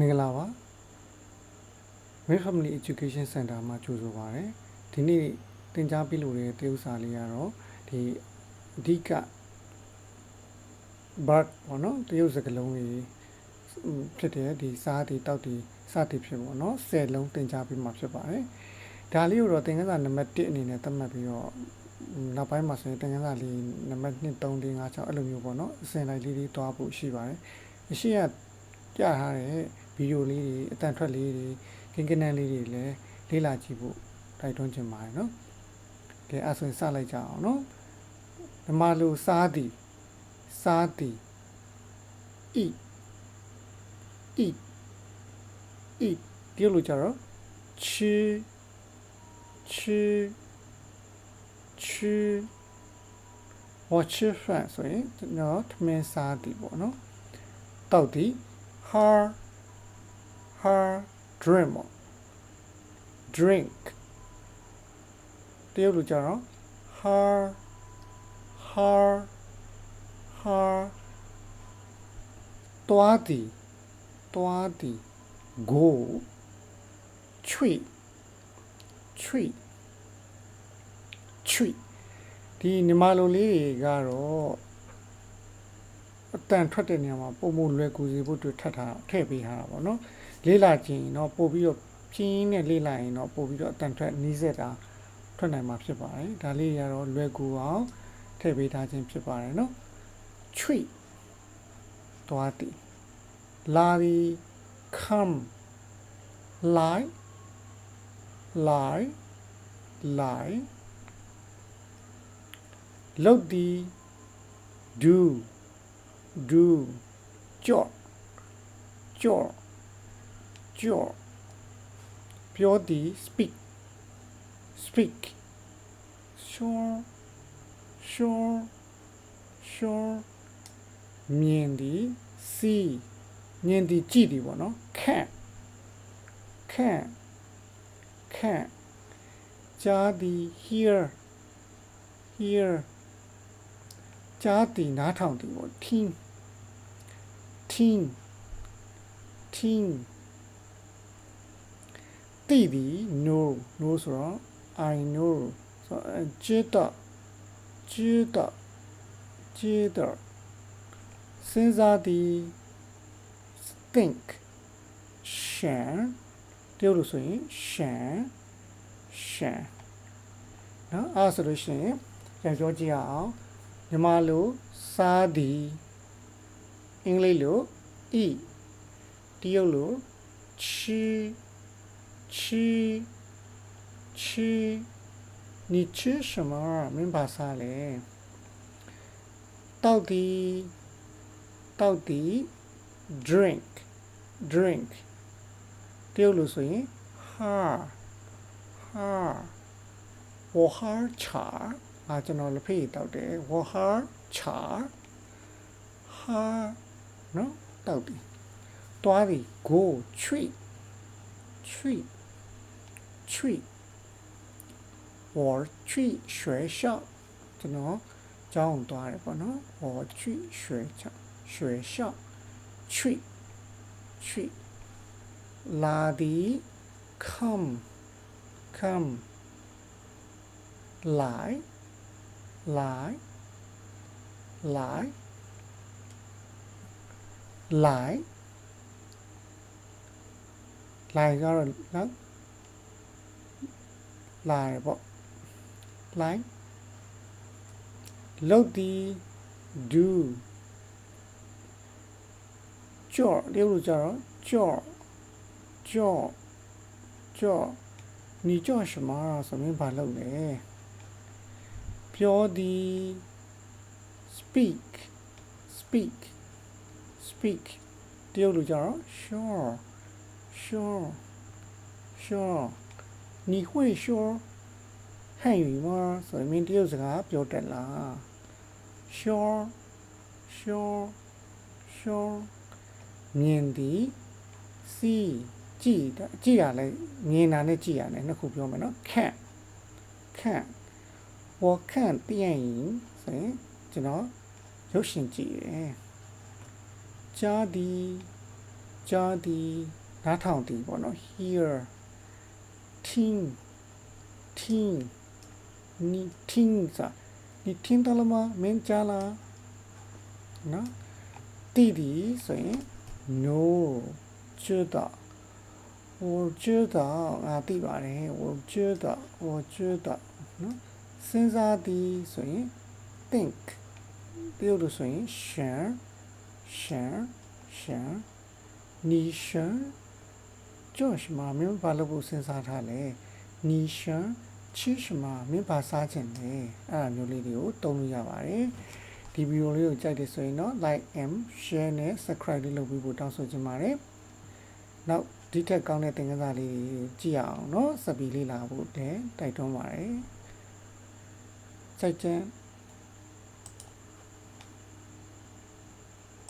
မင်္ဂလာပါ Red Family Education Center မှာကြိုဆိုပါရစေဒီနေ့သင်ကြားပေးလို့တဲ့တရုတ်စာလေးကတော့ဒီအဓိက bird ပေါ့နော်တရုတ်စကားလုံးလေးဖြစ်တဲ့ဒီစားတီတောက်တီစသည်ဖြစ်ပေါ့နော်10လုံးသင်ကြားပေးမှာဖြစ်ပါတယ်ဒါလေးကိုတော့သင်ခန်းစာနံပါတ်1အနေနဲ့သတ်မှတ်ပြီးတော့နောက်ပိုင်းမှာဆိုရင်သင်ခန်းစာလေးနံပါတ်2 3 4 5 6အဲ့လိုမျိုးပေါ့နော်အစဉ်လိုက်လေးလေးတွားဖို့ရှိပါတယ်အရှိကပြထားတဲ့ဗီီဒီယိုလေးတွေအတန်ထွက်လေးတွေကိန်းကနန်းလေးတွေလည်းလေ့လာကြည့်ဖို့တိုက်တွန်းချင်ပါတယ်နော်ကဲအဲ့ဆိုရင်စလိုက်ကြအောင်နော်ဓမ္မလိုစားသည်စားသည်ဤဤဤဒီလိုကြတော့ချီချီချီ watch your friend ဆိုရင်ကျွန်တော်ထမင်းစားသည်ပေါ့နော်တောက်သည် har her drink ပေါ့ drink တရုတ်လိုကြတော့ her her her တွားသည်တွားသည် go tree tree tree ဒီညီမလိုလေးတွေကတော့ အတန်ထွက်တဲ့နေရာမှာပုံမလွယ်ကူစေဖို့အတွက်ထပ်ထားထည့်ပေးထားတာပေါ့နော်လေးလာခြင်းတော့ပို့ပြီးတော့ပြင်းနဲ့လေးလာရင်တော့ပို့ပြီးတော့အတန်ထွက်နီးစက်တာထွက်နိုင်မှာဖြစ်ပါတယ်ဒါလေးရတော့လွယ်ကူအောင်ထည့်ပေးထားခြင်းဖြစ်ပါတယ်နော် tree တွားသည်လာသည် come lie lie lie လုတ်သည် do do ကြော့ကြော့ကြော့ပြောသည် speak speak sure sure sure မြင်သည် see မြင်သည်ကြည့်သည်ပေါ့နော် can can can ကြားသည် hear hear ကြားတည်နားထောင်တည်ပေါ့ teen teen teen တည်သည် no no ဆိုတော့ i know ဆိုတော့ကျေတော့ကျေတော့ကျေတော့စဉ်းစားသည် think ရှန်တရုပ်လို့ဆိုရင်ရှန်ရှန်နော်အားဆိုလို့ရှိရင်ပြန်ပြောကြည့်အောင် မြန်မာလိုစားသည်အင်္ဂလိပ်လို eat တရုတ်လို吃吃吃你吃什么မင်းပါစားလဲတောက်သည်တောက်သည် drink drink တရုတ်လို့ဆိုရင်ဟာဟာဝဟာချာ အာကျွန်တော်လက်ဖက်ရည်တောက်တယ် Wahar char ဟာနော်တောက်တယ်သွားပြီ go treat treat treat or treat ရွှေရှောက်ကျွန်တော်ကျောင်းသွားတယ်ပေါ့နော် or treat ရွှေချောက်ရွှေရှောက် treat treat လာဒီ come come 来 lie lie lie lie ကတော့နော် lie ပေါ့ lie လုတ်သည် do ကြော့တရုတ်လိုကြတော့ကြော့ကြော့ကြော့你叫什么ဆိုမင်းဘာလုပ်လဲ ပြောသည် speak speak speak တရုတ်လိုကြတော့ sure sure sure 你会说汉语吗ဆိုရင်မင်းတရုတ်စကားပြောတတ်လား sure sure sure မြင်သည် see ကြည့်တာကြည့်ရလဲမြင်တာနဲ့ကြည့်ရလဲနှစ်ခုပြောမယ်နော် 看看我看电影ဆိုရင်ကျွန်တော်ရုပ်ရှင်ကြည့်ရယ်ကြားသည် ကြားသည်နားထောင်သည်ပေါ့နော် hear think think 你听啥你听到了吗မင်းကြားလားနော်弟弟ဆိုရင် no 知道我知道ငါသိပါတယ်我知道我知道နော် စဉ်းစားသည်ဆိုရင် think ပြောလို့ဆိုရင် share share share nation ကြော့ရှမာမင်းဘာလို့ကိုစဉ်းစားထားလဲ nation ချစ်ရှမာမင်းဘာစားခြင်းလဲအဲ့ဒါမျိုးလေးတွေကိုတုံးလို့ရပါတယ်ဒီဗီဒီယိုလေးကိုကြိုက်တယ်ဆိုရင်တော့ like and share နဲ့ subscribe လေးလုပ်ပြီးပို့တောင်းဆိုချင်ပါတယ်နောက်ဒီထက်ကောင်းတဲ့သင်ခန်းစာလေးကြည့်ရအောင်เนาะစပီလေးလာဖို့တဲ့တိုက်တွန်းပါတယ် 再见。